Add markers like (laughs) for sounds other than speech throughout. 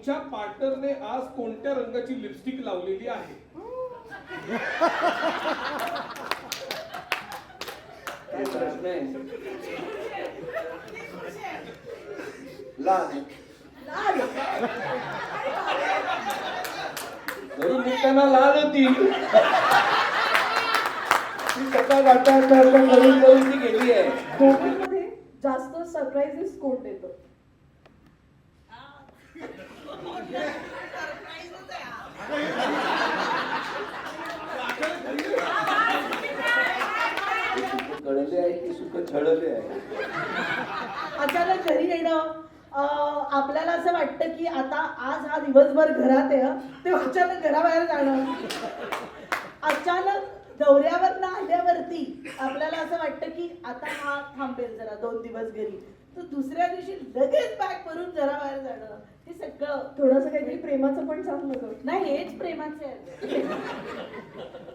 तुमच्या पार्टनरने आज कोणत्या रंगाची लिपस्टिक लावलेली आहे? लाल. घरून निघताना लाल होती. ती सकाळ ती गेली आहे. जास्त सरप्राईजेस कोण देतं? कळले आहे की सुख छळले आहे? अचानक घरी येणं अं, आपल्याला असं वाटतं की आता आज हा दिवसभर घरात आहे हं. ते अचानक घराबाहेर जाणं. अचानक दौऱ्यावर आल्यावरती आपल्याला असं वाटतं की आता हा थांबेल जरा दोन दिवस घरी. तर दुसऱ्या दिवशी लगेच बॅग भरून घराबाहेर जाणं. सगळं. थोडंसं काहीतरी प्रेमाचं पण सांग ना गं. नाही हेच प्रेमाचे आहे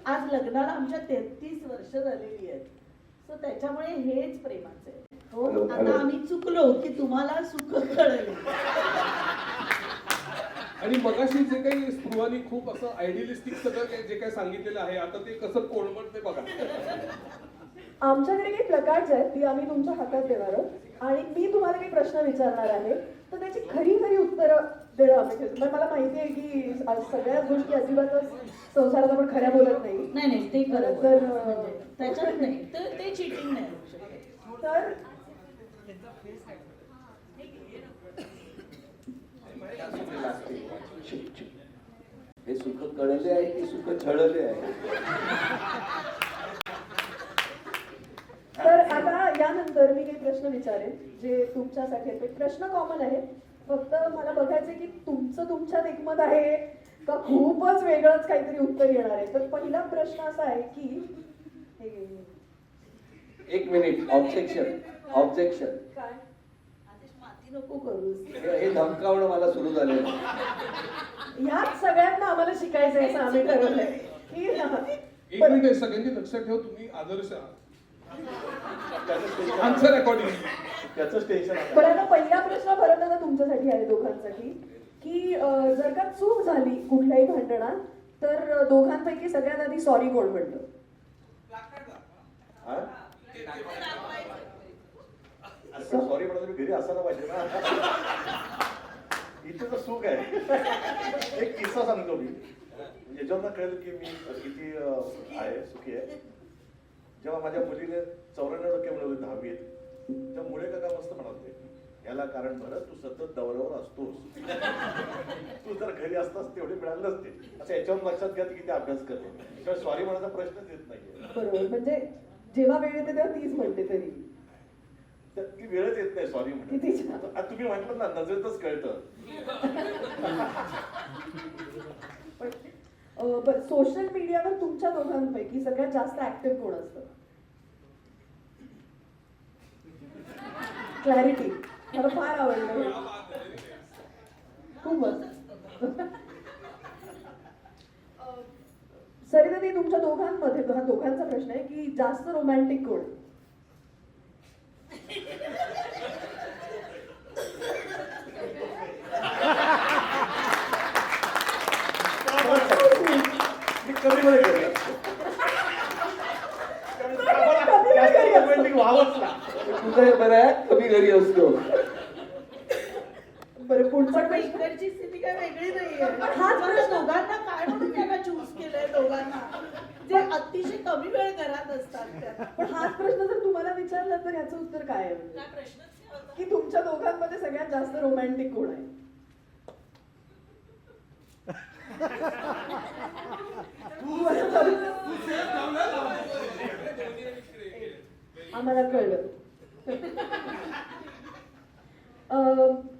आज लग्नाला आमच्या तेहतीस वर्ष झालेली आहेत. सो त्याच्यामुळे हेच प्रेमाचे आहे. हो हॅलो, हॅलो. आता आम्ही चुकलो की तुम्हाला सुख कळेल. आणि मगाशी जे काही स्पृहानी खूप असं आयडियलिस्टिक सगळं काही जे काही सांगितलेलं आहे आता ते कसं कोळमटते बघा. आमच्याकडे काही प्लकार्ड्स आहेत ती आम्ही तुमच्या हातात देणार आहोत. आणि मी तुम्हाला काही प्रश्न विचारणार आहे. तर त्याची खरी खरी उत्तरं देणं अपेक्षित मला माहिती आहे की आज सगळ्याच गोष्टी अजिबातच संसारात आपण खऱ्या बोलत नाही. नाही नाही ते खरं तर, म्हणजे त्याच्यात नाही. ते ते चिटिंग नाही. तर हे सुख कळले आहे की सुख छळले आहे? तर आता यानंतर मी काही प्रश्न विचारेन. जे तुमच्यासाठी आहेत. प्रश्न कॉमन आहे. फक्त मला बघायचं की तुमचं तुमच्यात एकमत आहे का खूपच वेगळंच काहीतरी उत्तर येणार आहे. तर पहिला प्रश्न असा आहे की. एक मिनिट. ऑब्जेक्शन ऑब्जेक्शन काय? आदेश माती नको करूस हे धमकावणं मला सुरू झालेलं ह्याच सगळ्यांना आम्हाला शिकायचं आहे असं आम्ही ठरवलंय. की एक मिनिट सगळ्यांनी लक्षात ठेव तुम्ही आदर्श आन्सर रेकॉर्डिंग त्याच टेन्शन बरं आता पहिला प्रश्न परत आता तुमच्यासाठी आहे दोघांसाठी की अं, जर का चूक झाली कुठल्याही भांडणात तर दोघांपैकी सगळ्यात आधी सॉरी कोण म्हणतं? सॉरी म्हणा तुम्ही घरी असायला पाहिजे ना. इथे तर सुख आहे. एक किस्सा सांगतो मी. याच्यावर कळेल की मी किती अं, आहे सुखी आहे. जेव्हा माझ्या मुलीने चौऱ्याण्णव टक्के मिळवले दहावीत तेव्हा मुळे काका मस्त म्हणाले याला कारण बरं तू सतत दौऱ्यावर असतोस. तू जर घरी असतास तेवढे मिळाले नसते. असं याच्यावर लक्षात घ्या की किती अभ्यास करतो. त्यामुळे सॉरी म्हणायचा प्रश्नच येत बरोबर. म्हणजे जेव्हा वेळ येते तेव्हा तीच म्हणते तरी. तर ती वेळच येत नाही सॉरी आता तुम्ही म्हटलं ना नजरेतच कळतं. सोशल मीडियावर तुमच्या दोघांपैकी सगळ्यात जास्त ऍक्टिव्ह कोण असतं? क्लॅरिटी मला फार आवडलं. हे. खूपच सरिता ती तुमच्या दोघांमध्ये हा दोघांचा प्रश्न आहे की जास्त रोमॅन्टिक कोण. तुझं हे बरं आहे. कमी घरी असतो. बरं पुढचा पण इकडची स्थिती काय वेगळी नाहीये. पण हाच प्रश्न- दोघांना काय म्हणून त्याला चूज केलंय दोघांना? जे अतिशय कमी वेळ घरात असतात त्या. पण हाच प्रश्न जर तुम्हाला विचारला तर ह्याचं उत्तर काय आहे? काय प्रश्नच काय होता? की तुमच्या दोघांमध्ये सगळ्यात जास्त रोमॅन्टिक कोण आहे? तू असं चालू- आम्हाला कळलं.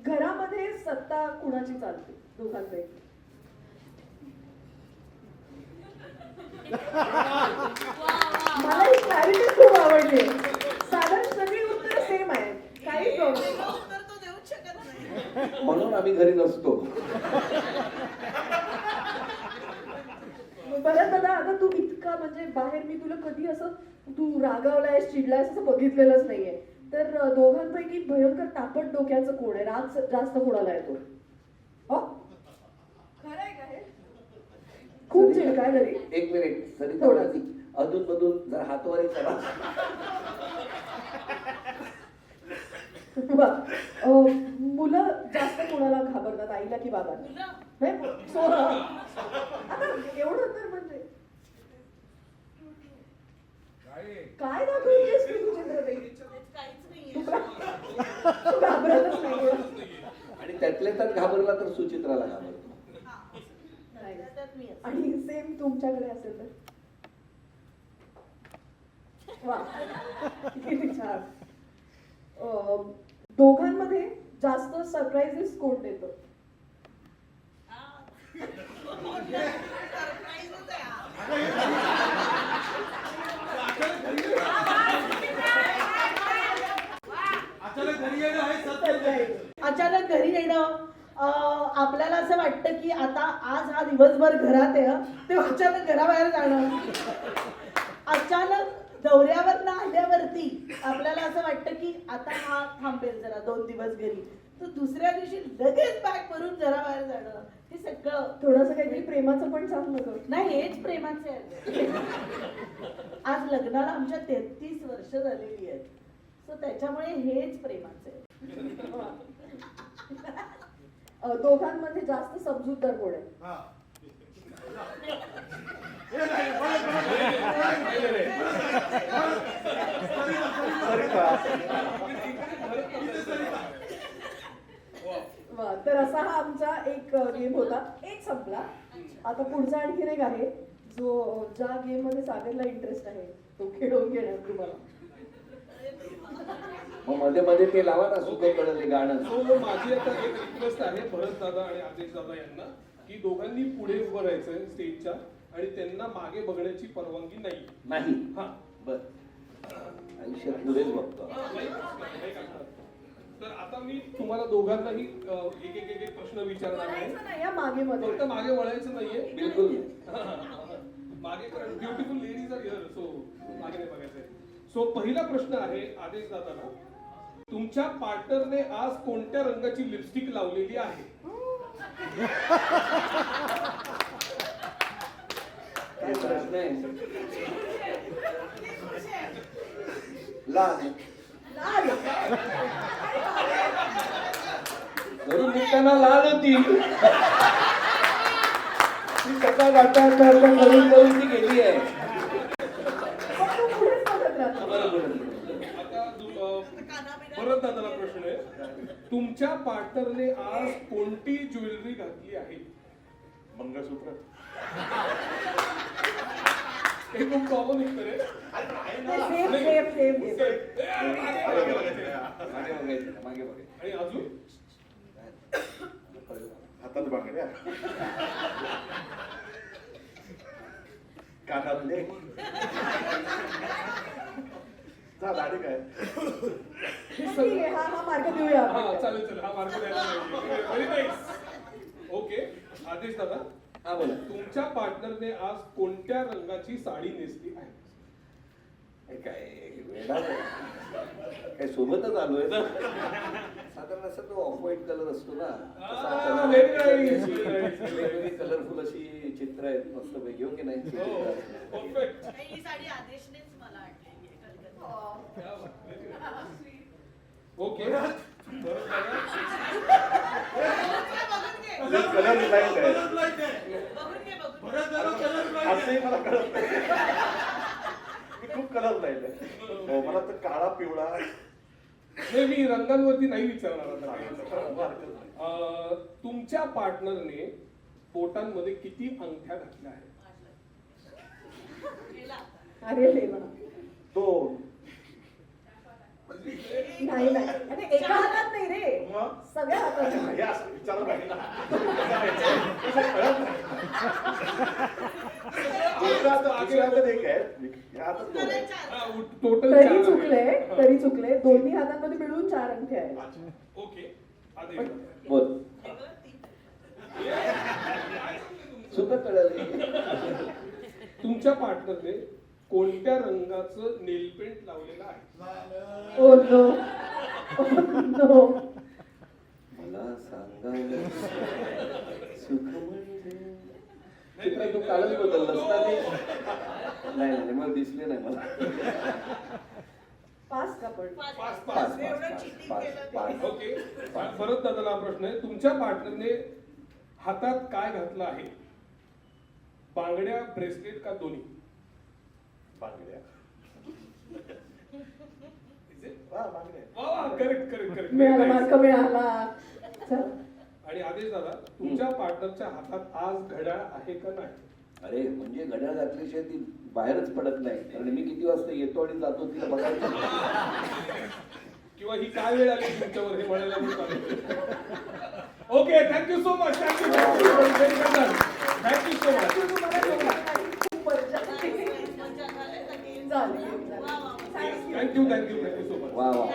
घरामध्ये सत्ता कुणाची चालते? दोघांपैकी. मला ही क्लॅरिटी खूप आवडली. साधारण सगळी उत्तर सेम आहे काही प्रॉब्लेम म्हणून आम्ही घरी नसतो. बरं दादा आता तू इतका म्हणजे बाहेर मी तुला कधी असं तू रागावलायस चिडलायस असं बघितलेलंच नाहीये. तर दोघांपैकी भयंकर तापट डोक्याचं कोण आहे? राग स- जास्त कोणाला येतो हो? खूप चिडकाय घरी एक मिनिट सरी थोडं. अधून मधून जर हातवारी करा मुलं जास्त कोणाला घाबरतात? आईला की बाबांना नाही आता एवढं तर म्हणजे. काय? तू घाबरतच नाही. आणि त्यातल्या त्यात घाबरला तर सुचित्राला घाबरतो. आणि सेम तुमच्याकडे असेल तर वा किती छान अं, दोघांमध्ये जास्त सरप्राईजेस कोण देतं (laughs) आपल्याला असं वाटतं की आता आज हा दिवसभर घरात आहे. ते अचानक घराबाहेर जाणं. अचानक दौऱ्यावर आल्यावरती आपल्याला असं वाटतं की आता हा थांबेल जरा दोन दिवस घरी. तर दुसऱ्या दिवशी लगेच बॅग भरून घराबाहेर जाणं. हे सगळं थोडस काहीतरी प्रेमाचं पण गं. नाही हेच प्रेमाचे आहे. आज लग्नाला आमच्या तेहतीस वर्ष झालेली आहेत. सो त्याच्यामुळे हेच प्रेमाचे आहे. दोघांमध्ये जास्त समजूतदार कोण आहे. वा, तर असा हा आमचा एक गेम होता. एक संपला. आता पुढचा आणखीन एक आहे. जो ज्या गेममध्ये सागरला इंटरेस्ट आहे तो खेळून घेणार तुम्हाला. मग मध्ये मध्ये ते लावा ना सुख कळले गाणं. सो माझी आता एक रिक्वेस्ट आहे भरत दादा आणि आदेश दादा यांना की दोघांनी पुढे उभं राहायचंय स्टेजच्या आणि त्यांना मागे बघण्याची परवानगी नाही. नाही. हा. बर. आयुष्यात पुढेच बघतो. तर आता मी तुम्हाला दोघांनाही एक एक एक एक प्रश्न विचारणार आहे. या मागे मध्ये. फक्त मागे वळायचं नाहीये. बिलकुल. मागे कारण beautiful ladies are here so मागे नाही बघायचंय. सो पहिला प्रश्न आहे आदेश दादाला. तुमच्या पार्टनरने आज कोणत्या रंगाची लिपस्टिक लावलेली आहे? काय प्रश्न आहे लाल लाल. घरून निघताना लाल होती. ती सकाळ गाठा करून करून ती गेली आहे पण तू पुढेच बघत राहतो बरं, बरं, बरं. आता दु- अ, भरत दादाला प्रश्न आहे. तुमच्या पार्टनरने आज कोणती ज्वेलरी घातली आहे? मंगळसूत्र. हे खूप कॉमन उत्तर आहे. मागे मागे आणि अजून? हातात बांगड्या. कानातले. जा दाढी काय? हे ठीक आहे हा हा मार्ग देऊया हा आपण. चालेल चालेल हा मार्ग द्यायला पाहिजे. व्हेरी नाईस ओके आदेश दादा. हा बोला. तुमच्या पार्टनरने आज कोणत्या रंगाची साडी नेसली आहे? हे काय वेडा आहे. काय सोबतच आलोय ना. साधारण असं तो ऑफ व्हाईट कलर असतो ना. Ah, very nice, very nice, very (laughs) वेगवेगळी कलरफुल अशी चित्र आहेत. मस्त पैकी हो की नाही? हो परफेक्ट ही साडी आदेशनेच मला आणलेली आहे कलकत्त्यात. ओके. बरं दादा कलर लाइट आहे. बघून घे बघून घे. असंही मला कळत नाही. मी खूप कलर लाइट आहे. हो, मला तर काळा पिवळा. नाही मी रंगांवरती नाही विचारणार आता. अं, तुमच्या पार्टनरने बोटांमध्ये किती अंगठ्या घातल्या आहेत? अरे देवा. दोन. नाही नाही. अरे एका हातात नाही रे. मग? सगळ्या हातात हे असं विचारलं पाहिजे ना. कसं कळत नाही. दुसऱ्या हातात- दुसऱ्या हातात एक आहे ह्या हातात दोन आहे. टोटल तरी चुकले तरी चुकले. दोन्ही हातांमध्ये मिळून चार अंगठे आहेत. ओके. बोल. कळले तुमच्या पार्टनरने कोणत्या रंगाचं नेल पेंट लावलेलं आहे? ओ नो ओ नो मला सांगायला सुख म्हणजे तू कालच बदललास ना ते नाही नाही मला दिसले नाही मला. पास का पण? पाच ओके परत दादाला हा प्रश्न आहे. तुमच्या पार्टनरने हातात काय घातलं आहे? बांगड्या ब्रेसलेट का दोन्ही? बांगड्या. करेक्ट करेक्ट करेक्ट मिळाला मार्क मिळाला. चल. आणि आदेश दादा तुमच्या पार्टनरच्या हातात आज घड्याळ आहे का नाही? अरे म्हणजे घड्याळ घातल्याशिवाय ती बाहेरच पडत नाही. कारण मी किती वाजता येतो आणि जातो तिला बघायचं किंवा ही काय वेळ आली तुमच्यावर हे म्हणायला okay thank you so much thank you thank you so much तुम्हाला दोघांनाही खूप मजा आली. झाली, झाली. Thank you thank you thank you so much वा वा